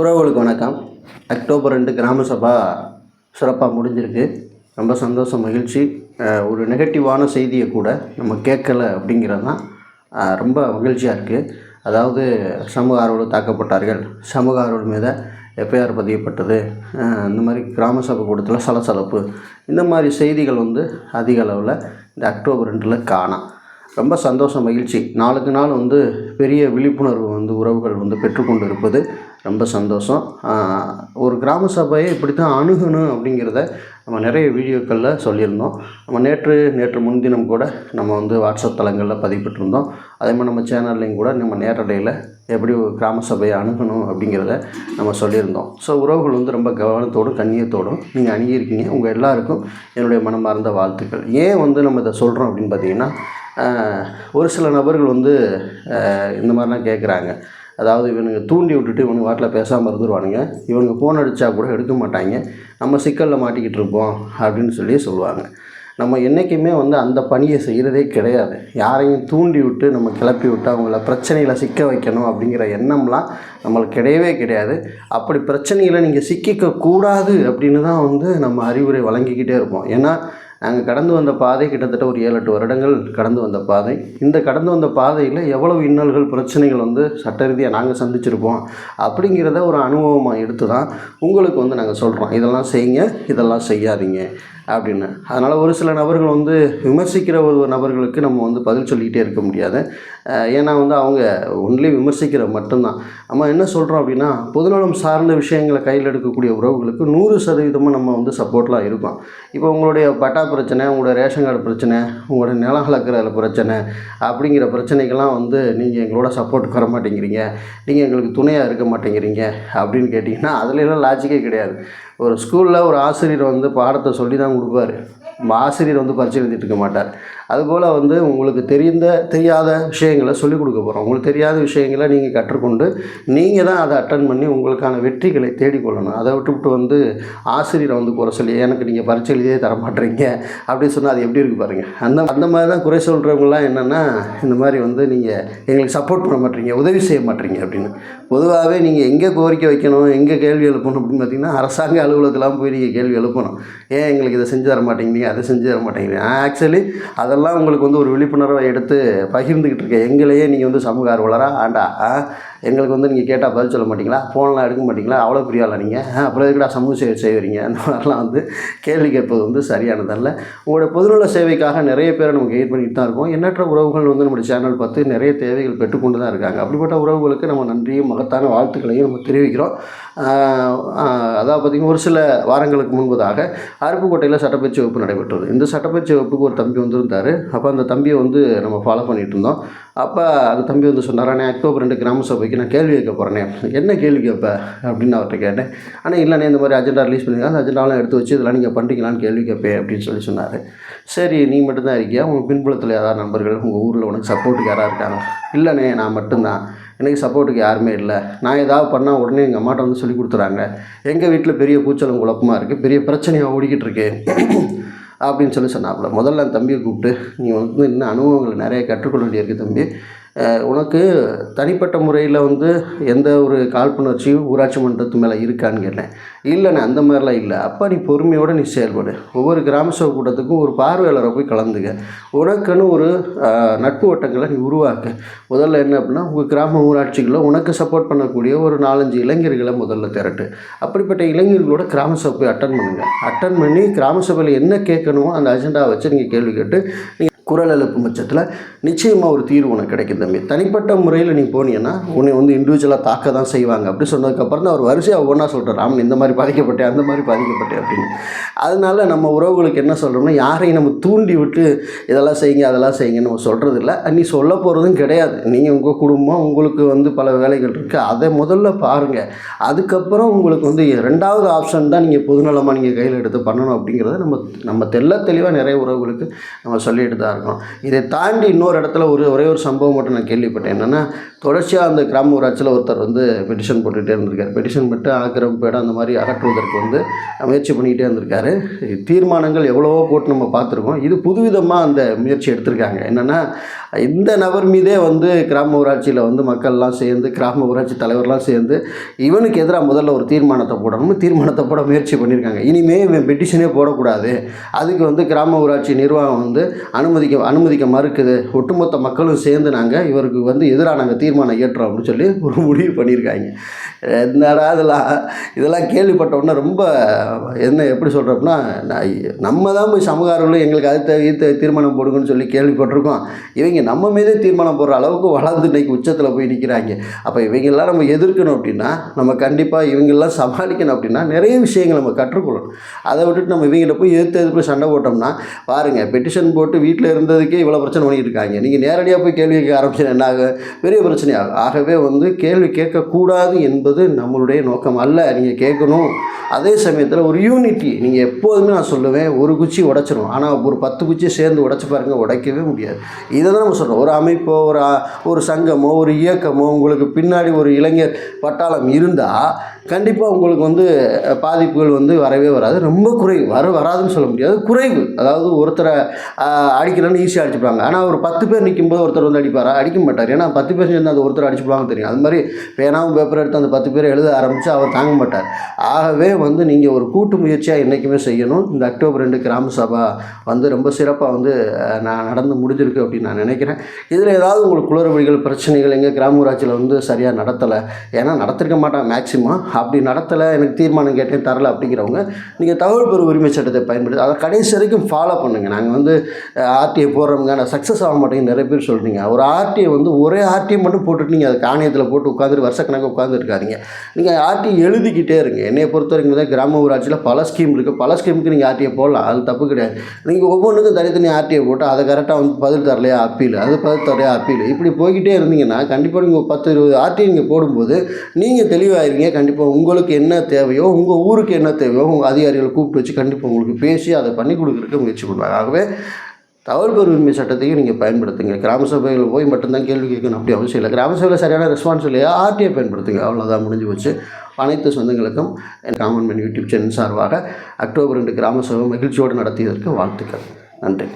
உறவுகளுக்கு வணக்கம். அக்டோபர் ரெண்டு கிராம சபா சிறப்பாக முடிஞ்சிருக்கு. ரொம்ப சந்தோஷம் மகிழ்ச்சி. ஒரு நெகட்டிவான செய்தியை கூட நம்ம கேட்கல அப்படிங்கிறது தான் ரொம்ப மகிழ்ச்சியாக இருக்குது அதாவது சமூக ஆர்வலர் தாக்கப்பட்டார்கள். சமூக ஆர்வல் மீத எஃப்ஐஆர் பதியப்பட்டது? இந்த மாதிரி கிராம சபை கூட்டத்தில் சலசலப்பு. இந்த மாதிரி செய்திகள் வந்து அதிக அளவில் இந்த அக்டோபர் ரெண்டில் காணாம் ரொம்ப சந்தோஷம் மகிழ்ச்சி. நாளுக்கு நாள் வந்து பெரிய விழிப்புணர்வு வந்து உறவுகள் வந்து பெற்றுக்கொண்டு இருப்பது ரொம்ப சந்தோஷம். ஒரு கிராம சபையை இப்படி தான் அணுகணும் அப்படிங்கிறத நம்ம நிறைய வீடியோக்களில் சொல்லியிருந்தோம். நம்ம நேற்று நேற்று முன்தினம் கூட நம்ம வந்து வாட்ஸ்அப் தளங்களில் பதிவிட்டிருந்தோம். அதே மாதிரி நம்ம சேனல்லையும் கூட நம்ம நேரடையில் எப்படி ஒரு கிராம சபையை அணுகணும் அப்படிங்கிறத நம்ம சொல்லியிருந்தோம். ஸோ உறவுகள் வந்து ரொம்ப கவனத்தோடும் கண்ணியத்தோடும் நீங்கள் அணுகியிருக்கீங்க. உங்கள் எல்லாருக்கும் என்னுடைய மனமார்ந்த வாழ்த்துக்கள். ஏன் வந்து நம்ம இதை சொல்கிறோம் அப்படின்னு பார்த்தீங்கன்னா ஒரு சில நபர்கள் வந்து இந்த மாதிரிலாம் கேட்குறாங்க அதாவது இவனுங்க தூண்டி விட்டுட்டு இவனுங்க வாட்டில் பேசாமல் இருந்துருவானுங்க. இவனுங்க ஃபோன் அடித்தா கூட எடுக்க மாட்டாங்க. நம்ம சிக்கலில் மாட்டிக்கிட்டு இருப்போம் அப்படின்னு சொல்லி சொல்லுவாங்க. நம்ம என்றைக்குமே வந்து அந்த பணியை செய்கிறதே கிடையாது. யாரையும் தூண்டி விட்டு நம்ம கிளப்பி விட்டு அவங்கள பிரச்சனையில் சிக்க வைக்கணும் அப்படிங்கிற எண்ணம்லாம் நம்மளுக்கு கிடையவே கிடையாது. அப்படி பிரச்சனையில் நீங்கள் சிக்கிக்க கூடாது அப்படின்னு தான் வந்து நம்ம அறிவுரை வழங்கிக்கிட்டே இருப்போம். ஏன்னா நாங்கள் கடந்து வந்த பாதை கிட்டத்தட்ட ஒரு ஏழு எட்டு வருடங்கள் கடந்து வந்த பாதை. இந்த கடந்து வந்த பாதையில் எவ்வளவு இன்னல்கள் பிரச்சனைகள் வந்து சட்ட ரீதியாக நாங்கள் சந்திச்சிருப்போம் அப்படிங்கிறத ஒரு அனுபவமாக எடுத்து தான் உங்களுக்கு வந்து நாங்கள் சொல்கிறோம் இதெல்லாம் செய்யுங்க இதெல்லாம் செய்யாதீங்க. அப்படின்னு. அதனால் ஒரு சில நபர்கள் வந்து விமர்சிக்கிற ஒரு நபர்களுக்கு நம்ம வந்து பதில் சொல்லிக்கிட்டே இருக்க முடியாது. ஏன்னா வந்து அவங்க ஒன்லி விமர்சிக்கிற மட்டும்தான். நம்ம என்ன சொல்கிறோம் அப்படின்னா பொதுநலம் சார்ந்த விஷயங்களை கையில் எடுக்கக்கூடிய உறவுகளுக்கு நூறு சதவீதமாக நம்ம வந்து சப்போர்ட்லாம் இருக்கோம். இப்போ உங்களுடைய பட்டா பிரச்சனை உங்களுடைய ரேஷன் கார்டு பிரச்சனை உங்களுடைய நிலம் கலக்கிறதுல பிரச்சனை அப்படிங்கிற பிரச்சனைக்கெல்லாம் வந்து நீங்கள் எங்களோட சப்போர்ட் வர மாட்டேங்கிறீங்க நீங்கள் எங்களுக்கு துணையாக இருக்க மாட்டேங்கிறீங்க அப்படின்னு கேட்டிங்கன்னா அதுலலாம் லாஜிக்கே கிடையாது. ஒரு ஸ்கூலில் ஒரு ஆசிரியர் வந்து பாடத்தை சொல்லி தான் கொடுப்பாரு. நம்ம ஆசிரியர் வந்து பரிச்சை எழுதிட்டு இருக்க மாட்டார். அதுபோல் வந்து உங்களுக்கு தெரிந்த தெரியாத விஷயங்களை சொல்லிக் கொடுக்க போகிறோம் உங்களுக்கு தெரியாத விஷயங்களை நீங்கள் கற்றுக்கொண்டு நீங்கள் தான் அதை அட்டன் பண்ணி உங்களுக்கான வெற்றிகளை தேடிக்கொள்ளணும் அதை விட்டுவிட்டு வந்து ஆசிரியரை வந்து குறை சொல்லி எனக்கு நீங்கள் பரீட்சை எழுதியே தர மாட்டேறீங்க அப்படின்னு சொன்னால் அது எப்படி இருக்கு பாருங்கள் அந்த அந்த மாதிரி தான் குறை சொல்கிறவங்களாம் என்னென்னா இந்த மாதிரி வந்து நீங்கள் எங்களுக்கு சப்போர்ட் பண்ண மாட்டீங்க உதவி செய்ய மாட்டீங்க அப்படின்னு. பொதுவாகவே நீங்கள் எங்கே கோரிக்கை வைக்கணும் எங்கே கேள்வி எழுப்பணும் அப்படின்னு பார்த்தீங்கன்னா அரசாங்க அலுவலகத்தெலாம் போய் நீங்கள் கேள்வி எழுப்பணும். ஏன் எங்களுக்கு இதை செஞ்சு தர மாட்டேங்கிறீங்க அதை செஞ்சு தர மாட்டேங்கிறீங்க ஆக்சுவலி அதெல்லாம் உங்களுக்கு வந்து ஒரு விழிப்புணர்வை எடுத்து பகிர்ந்துக்கிட்டு இருக்கேன் எங்களையே நீங்கள் வந்து சமூக ஆர்வலராக ஆண்டா ஆ? எங்களுக்கு வந்து நீங்கள் கேட்டால் பதில் சொல்ல மாட்டிங்களா? ஃபோன்லாம் எடுக்க மாட்டிங்களா? அவ்வளோ பெரிய ஆளா நீங்கள் அப்புறம் எதுக்குடா சமூக சேவை செய்வீங்க? அந்த மாதிரிலாம் வந்து கேள்வி கேட்பது வந்து சரியானதல்ல உங்களோட பொதுநல சேவைக்காக நிறைய பேரை நம்ம கைட் பண்ணிட்டு தான் இருக்கோம். எண்ணற்ற உறவுகள் வந்து நம்முடைய சேனல் பார்த்து நிறைய தேவைகள் பெற்றுக்கொண்டு தான் இருக்காங்க. அப்படிப்பட்ட உறவுகளுக்கு நம்ம நன்றியும் மகத்தான வாழ்த்துக்களையும் நம்ம தெரிவிக்கிறோம். அதாவது பார்த்திங்கன்னா ஒரு சில வாரங்களுக்கு முன்பதாக அருப்புக்கோட்டையில் சட்டப்பயிற்சி வகுப்பு நடைபெற்றது. இந்த சட்டப்பயிற்சி வகுப்புக்கு ஒரு தம்பி வந்திருந்தார். அப்போ அந்த தம்பியை வந்து நம்ம ஃபாலோ பண்ணிகிட்டு இருந்தோம். அப்போ அது தம்பி வந்து சொன்னார் அண்ணே அக்டோபர் ரெண்டு கிராம சபைக்கு நான் கேள்வி கேட்க போகிறேனே என்ன கேள்வி கேட்ப? அப்படின்னு அவர்கிட்ட கேட்டேன். ஆனால் இல்லைண்ணே இந்த மாதிரி அஜெண்டா ரிலீஸ் பண்ணிருக்காங்க அந்த அஜெண்டாலாம் எடுத்து வச்சு இதெல்லாம் நீங்கள் பண்ணுறீங்களான்னு கேள்வி கேட்பேன் அப்படின்னு சொல்லி சொன்னார். சரி நீ மட்டும்தான் இருக்கியா? உங்கள் பின்புலத்தில் யாராவது நண்பர்கள்? உங்கள் ஊரில் உனக்கு சப்போர்ட்டுக்கு யாராக இருக்காங்க? இல்லைண்ணே நான் மட்டும்தான். எனக்கு சப்போர்ட்டுக்கு யாருமே இல்லை. நான் ஏதாவது பண்ணால் உடனே எங்கள் அம்மாட்ட வந்து சொல்லி கொடுத்துறாங்க. எங்கள் வீட்டில் பெரிய கூச்சலும் குழப்பமாக இருக்குது பெரிய பிரச்சனையாக ஓடிக்கிட்டு இருக்கு. அப்படின்னு சொல்லி சொன்னாப்புல. முதல்ல அந்த தம்பியை கூப்பிட்டு நீ வந்து இன்னும் அனுபவங்களை நிறைய கற்றுக்கொள்ள வேண்டியிருக்கு தம்பி. உனக்கு தனிப்பட்ட முறையில் வந்து எந்த ஒரு காழ்ப்புணர்ச்சியும் ஊராட்சி மன்றத்து மேலே இருக்கான்னு கேட்டேன். இல்லைண்ணே அந்த மாதிரிலாம் இல்லை. அப்போ நீ பொறுமையோடு நீ செயல்படு. ஒவ்வொரு கிராம சபை கூட்டத்துக்கும் ஒரு பார்வையாளரை போய் கலந்துக்க. உனக்குன்னு ஒரு நட்பு வட்டங்களை நீ உருவாக்கு. முதல்ல என்ன அப்படின்னா உங்கள் கிராம ஊராட்சிகளில் உனக்கு சப்போர்ட் பண்ணக்கூடிய ஒரு நாலஞ்சு இளைஞர்களை முதல்ல திரட்டு. அப்படிப்பட்ட இளைஞர்களோட கிராம சபை போய் அட்டன் பண்ணுங்கள் அட்டன் பண்ணி கிராம சபையில் என்ன கேட்கணுமோ அந்த அஜெண்டாவை வச்சு நீங்கள் கேள்வி கேட்டு நீங்கள் குரல் எழுப்பும் பட்சத்தில் நிச்சயமாக ஒரு தீர்வு உனக்கு கிடைக்கும் தம்பி. தனிப்பட்ட முறையில் நீ போனீங்கன்னா உன்னை வந்து இண்டிவிஜுவலாக தாக்க தான் செய்வாங்க. அப்படி சொன்னதுக்கப்புறம் தான் அவர் வரிசையாக ஒவ்வொன்றா சொல்கிறார் ராமன் இந்த மாதிரி பாதிக்கப்பட்டேன் அந்த மாதிரி பாதிக்கப்பட்டேன் அப்படின்னு. அதனால நம்ம உறவுகளுக்கு என்ன சொல்கிறோம்னா யாரையும் நம்ம தூண்டி விட்டு இதெல்லாம் செய்யுங்க அதெல்லாம் செய்யுங்கன்னு நம்ம சொல்கிறது இல்லை நீ சொல்ல போகிறதும் கிடையாது. நீங்கள் உங்கள் குடும்பம் உங்களுக்கு வந்து பல வேலைகள் இருக்குது அதை முதல்ல பாருங்கள் அதுக்கப்புறம் உங்களுக்கு வந்து ரெண்டாவது ஆப்ஷன் தான் நீங்கள் பொதுநலமாக நீங்கள் கையில் எடுத்து பண்ணணும் அப்படிங்கிறத நம்ம நம்ம தெல்ல தெளிவாக நிறைய உறவுகளுக்கு நம்ம சொல்லிட்டு தான் இருக்கும் இதை தாண்டி இன்னொரு இடத்துல ஒரு ஒரே ஒரு சம்பவம் மட்டும் நான் கேள்விப்பட்டேன். என்னென்னா தொடர்ச்சியாக அந்த கிராம ஊராட்சியில் ஒருத்தர் வந்து பெட்டிஷன் போட்டுகிட்டே இருந்திருக்காரு. பெட்டிஷன் போட்டு ஆக்கிரமிப்பு இடம் அந்த மாதிரி அகற்றுவதற்கு வந்து முயற்சி பண்ணிக்கிட்டே இருந்திருக்காரு. தீர்மானங்கள் எவ்வளவோ போட்டு நம்ம பார்த்துருக்கோம். இது புதுவிதமாக அந்த முயற்சி எடுத்திருக்காங்க. என்னென்னா இந்த நபர் மீதே வந்து கிராம ஊராட்சியில் வந்து மக்கள்லாம் சேர்ந்து கிராம ஊராட்சி தலைவர்லாம் சேர்ந்து இவனுக்கு எதிராக முதல்ல ஒரு தீர்மானத்தை போடணும்னு தீர்மானத்தை போட முயற்சி பண்ணியிருக்காங்க. இனிமே இவன் பெட்டிஷனே போடக்கூடாது. அதுக்கு வந்து கிராம ஊராட்சி நிர்வாகம் வந்து அனுமதிக்க அனுமதிக்க மறுக்குது. ஒட்டுமொத்த மக்களும் சேர்ந்து நாங்கள் இவருக்கு வந்து எதிராக நாங்கள் தீர்மானம் ஏற்றோம் அப்படின்னு சொல்லி ஒரு முடிவு பண்ணியிருக்காங்க. என்னடா இதெல்லாம் இதெல்லாம் கேள்விப்பட்ட உடனே ரொம்ப என்ன எப்படி சொல்கிறோம்னா நம்ம தான் போய் சமகாரங்களும் எங்களுக்கு அது தீர்மானம் போடுங்கன்னு சொல்லி கேள்விப்பட்டிருக்கோம். இவங்க நம்ம மீதே தீர்மானம் போடுற அளவுக்கு வளர்ந்து இன்னைக்கு உச்சத்தில் போய் நிற்கிறாங்க அப்போ இவங்கெல்லாம் நம்ம எதிர்க்கணும் அப்படின்னா நம்ம கண்டிப்பாக இவங்கெல்லாம் சமாளிக்கணும் அப்படின்னா நிறைய விஷயங்கள் நம்ம கற்றுக்கொள்ளணும். அதை விட்டுட்டு நம்ம இவங்கள்ட்ட போய் எதிர்த்து எதிர்ப்பு சண்டை போட்டோம்னா பாருங்கள் பெட்டிஷன் போட்டு வீட்டில் இருந்ததுக்கே இவ்வளோ பிரச்சனை பண்ணிட்டு இருக்காங்க நீங்கள் நேரடியாக போய் கேள்வி கேட்க ஆரம்பிச்சு என்ன ஆகும்? பெரிய பிரச்சனையாகும் ஆகவே வந்து கேள்வி கேட்கக்கூடாது என்பது நம்மளுடைய நோக்கம் அல்ல. நீங்கள் கேட்கணும். அதே சமயத்தில் ஒரு யூனிட்டி நீங்கள் எப்போதுமே நான் சொல்லுவேன் ஒரு குச்சி உடைச்சிரும். ஆனால் ஒரு பத்து குச்சி சேர்ந்து உடச்சி பாருங்கள் உடைக்கவே முடியாது. இதை தான் நம்ம சொல்கிறோம் ஒரு அமைப்போ ஒரு ஒரு சங்கமோ ஒரு இயக்கமோ உங்களுக்கு பின்னாடி ஒரு இளைஞர் பட்டாளம் இருந்தால் கண்டிப்பாக உங்களுக்கு வந்து பாதிப்புகள் வந்து வரவே வராது. ரொம்ப குறைவு. வர வராதுன்னு சொல்ல முடியாது. குறைவு. அதாவது ஒருத்தரை அடிக்கலன்னு ஈஸியாக அடிச்சுப்பாங்க. ஆனால் ஒரு பத்து பேர் நிற்கும்போது ஒருத்தர் வந்து அடிப்பாரா? அடிக்க மாட்டார். ஏன்னா பத்து பேர் சேர்ந்து அந்த ஒருத்தர் அடிச்சுப்பாங்க தெரியும். அது மாதிரி பேனாவும் பேப்பர் எடுத்து அந்த பத்து பேர் எழுத ஆரம்பித்து அவர் தாங்க மாட்டார். ஆகவே வந்து நீங்கள் ஒரு கூட்டு முயற்சியாக என்றைக்குமே செய்யணும். இந்த அக்டோபர் ரெண்டு கிராம சபா வந்து ரொம்ப சிறப்பாக வந்து நான் நடந்து முடிஞ்சிருக்கு அப்படின்னு நான் நினைக்கிறேன். இதில் ஏதாவது உங்களுக்கு குளறுபடிகள் பிரச்சனைகள் எங்கள் கிராம ஊராட்சியில் வந்து சரியாக நடத்தலை? ஏன்னா நடத்திருக்க மாட்டாங்க. மேக்ஸிமம் அப்படி நடத்தலை எனக்கு தீர்மானம் கேட்டேன் தரலை அப்படிங்கிறவங்க நீங்கள் தகவல் பெறும் உரிமை சட்டத்தை பயன்படுத்தி அதை கடைசி வரைக்கும் ஃபாலோ பண்ணுங்கள் நாங்கள் வந்து ஆர்டிஐ போடுறவங்க நான் சக்ஸஸ் ஆக மாட்டேங்குது நிறைய பேர் சொல்கிறீங்க ஒரு ஆர்டிஐ வந்து ஒரே ஆர்டிஐ மட்டும் போட்டுட்டு நீங்கள் அதை காணியத்தில் போட்டு உட்காந்துட்டு வருஷக்கணக்காக உட்காந்துருக்காதீங்க நீங்கள் ஆர்டிஐ எழுதிக்கிட்டே இருங்க. என்னை பொறுத்த வரைக்கும் தான் கிராம ஊராட்சியில் பல ஸ்கீம் இருக்குது பல ஸ்கீமுக்கு நீங்கள் ஆர்டிஐ போடலாம். அது தப்பு கிடையாது. நீங்கள் ஒவ்வொன்றுக்கும் தனித்தனி ஆர்டிஐ போட்டு அதை கரெக்டாக வந்து பதில் தரலையா அப்பீல் அது பதில் தரலையா அப்பீல் இப்படி போய்கிட்டே இருந்தீங்கன்னா கண்டிப்பாக நீங்கள் பத்து இருபது ஆர்டிஐ நீங்கள் போடும்போது நீங்கள் தெளிவாயிருங்க கண்டிப்பாக உங்களுக்கு என்ன தேவையோ உங்கள் ஊருக்கு என்ன தேவையோ உங்கள் அதிகாரிகளை கூப்பிட்டு வச்சு கண்டிப்பாக உங்களுக்கு பேசி அதை பண்ணி கொடுக்குறதுக்கு முயற்சி பண்ணுவாங்க. ஆகவே தகவல் பெறும் உரிமை சட்டத்தையும் நீங்கள் பயன்படுத்துங்க. கிராம சபையில் போய் மட்டும்தான் கேள்வி கேட்கணும் அப்படி அவசியம் இல்லை. கிராம சபையில் சரியான ரெஸ்பான்ஸ் இல்லையா? ஆர்டிஐ பயன்படுத்துங்க. அவ்வளோதான் முடிஞ்சு வச்சு அனைத்து சொந்தங்களுக்கும் என் காமன் மேன் யூடியூப் சேனல் சார்பாக அக்டோபர் ரெண்டு கிராம சபை மகிழ்ச்சியோடு நடத்தியதற்கு வாழ்த்துக்கள். நன்றி.